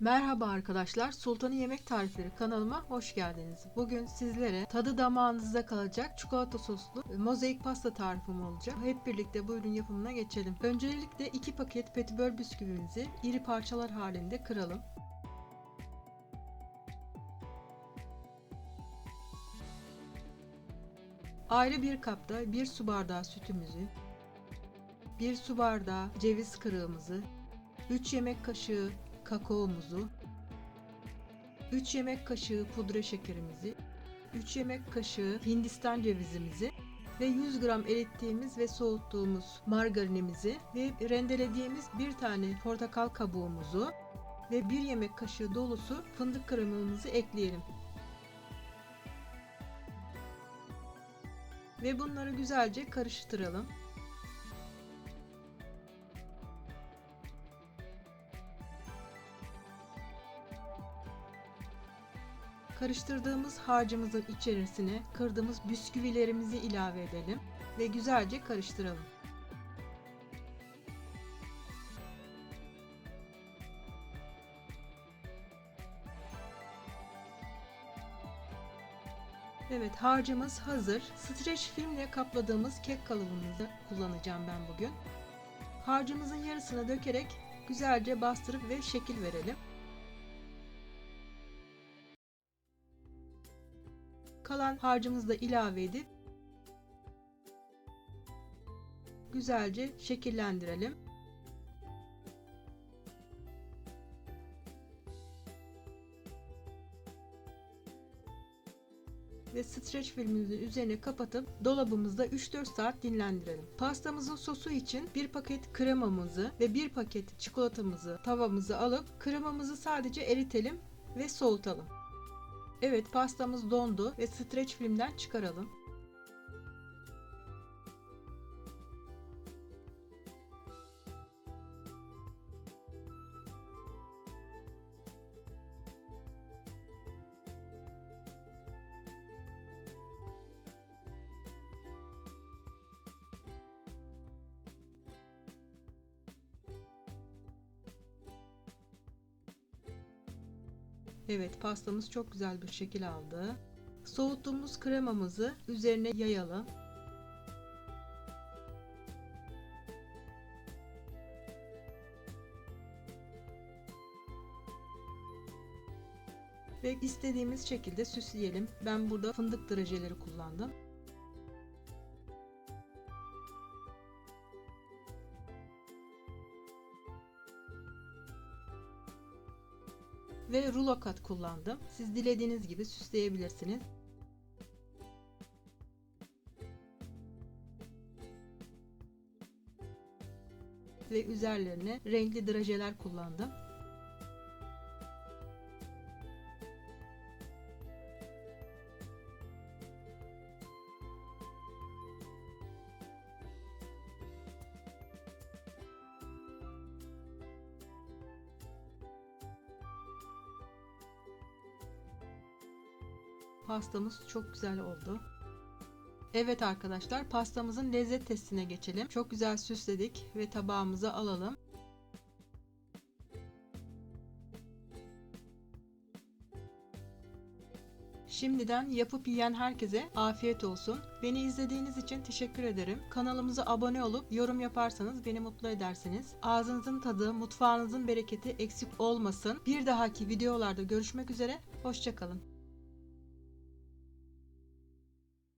Merhaba arkadaşlar, Sultan'ın Yemek Tarifleri kanalıma hoş geldiniz. Bugün sizlere tadı damağınızda kalacak çikolata soslu mozaik pasta tarifim olacak. Hep birlikte bu ürün yapımına geçelim. Öncelikle 2 paket petibör bisküvimizi iri parçalar halinde kıralım. Ayrı bir kapta 1 su bardağı sütümüzü, 1 su bardağı ceviz kırığımızı, 3 yemek kaşığı kakaomuzu, 3 yemek kaşığı pudra şekerimizi, 3 yemek kaşığı hindistan cevizimizi ve 100 gram erittiğimiz ve soğuttuğumuz margarinimizi ve rendelediğimiz bir tane portakal kabuğumuzu ve 1 yemek kaşığı dolusu fındık kremamızı ekleyelim. Ve bunları güzelce karıştıralım. Karıştırdığımız harcımızın içerisine kırdığımız bisküvilerimizi ilave edelim ve güzelce karıştıralım. Evet harcımız hazır. Streç filmle kapladığımız kek kalıbımızı kullanacağım ben bugün. Harcımızın yarısını dökerek güzelce bastırıp ve şekil verelim. Kalan harcımızı da ilave edip güzelce şekillendirelim. ve streç filmimizin üzerine kapatıp dolabımızda 3-4 saat dinlendirelim. Pastamızın sosu için bir paket kremamızı ve bir paket çikolatamızı tavamızı alıp kremamızı sadece eritelim ve soğutalım. Evet pastamız dondu ve streç filmden çıkaralım. Evet pastamız çok güzel bir şekil aldı. Soğuttuğumuz kremamızı üzerine yayalım. Ve istediğimiz şekilde süsleyelim. Ben burada fındık drajeleri kullandım. Ve rulo kat kullandım. Siz dilediğiniz gibi süsleyebilirsiniz. Ve üzerlerine renkli drajeler kullandım. Pastamız çok güzel oldu. Evet arkadaşlar pastamızın lezzet testine geçelim. Çok güzel süsledik ve tabağımıza alalım. Şimdiden yapıp yiyen herkese afiyet olsun. Beni izlediğiniz için teşekkür ederim. Kanalımıza abone olup yorum yaparsanız beni mutlu edersiniz. Ağzınızın tadı, mutfağınızın bereketi eksik olmasın. Bir dahaki videolarda görüşmek üzere. Hoşçakalın.